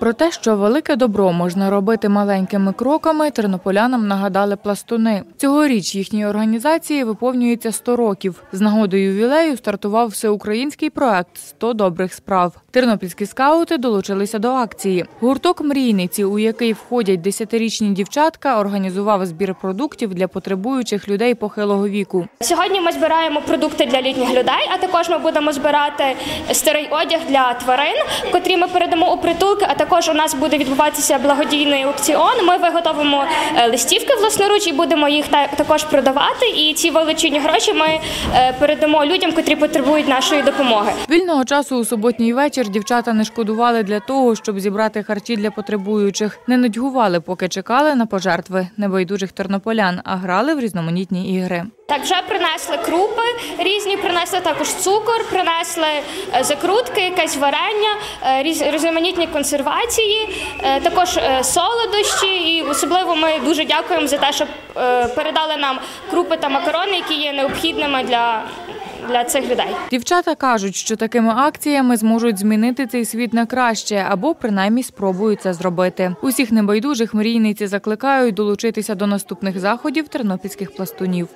Про те, що велике добро можна робити маленькими кроками, тернополянам нагадали пластуни. Цьогоріч їхній організації виповнюється 100 років. З нагодою ювілею стартував всеукраїнський проект «100 добрих справ. Тернопільські скаути долучилися до акції. Гурток мрійниці, у який входять десятирічні дівчатка, організував збір продуктів для потребуючих людей похилого віку. Сьогодні ми збираємо продукти для літніх людей, а також ми будемо збирати старий одяг для тварин, котрі ми передамо у притулки. А також у нас буде відбуватися благодійний аукціон. Ми виготовимо е, листівки власноруч і будемо їх та- також продавати. І ці величинні гроші ми е, передамо людям, котрі потребують нашої допомоги. Вільного часу у суботній вечір дівчата не шкодували для того, щоб зібрати харчі для потребуючих. Не нудьгували, поки чекали на пожертви небайдужих тернополян, а грали в різноманітні ігри. Так, вже принесли крупи різні, принесли також цукор, принесли е, закрутки, якесь варення, е, різноманітні консервації, е, також солодощі. І особливо ми дуже дякуємо за те, що передали нам крупи та макарони, які є необхідними для, для цих людей. Дівчата кажуть, що такими акціями зможуть змінити цей світ на краще або принаймні спробують це зробити. Усіх небайдужих мрійниці закликають долучитися до наступних заходів тернопільських пластунів.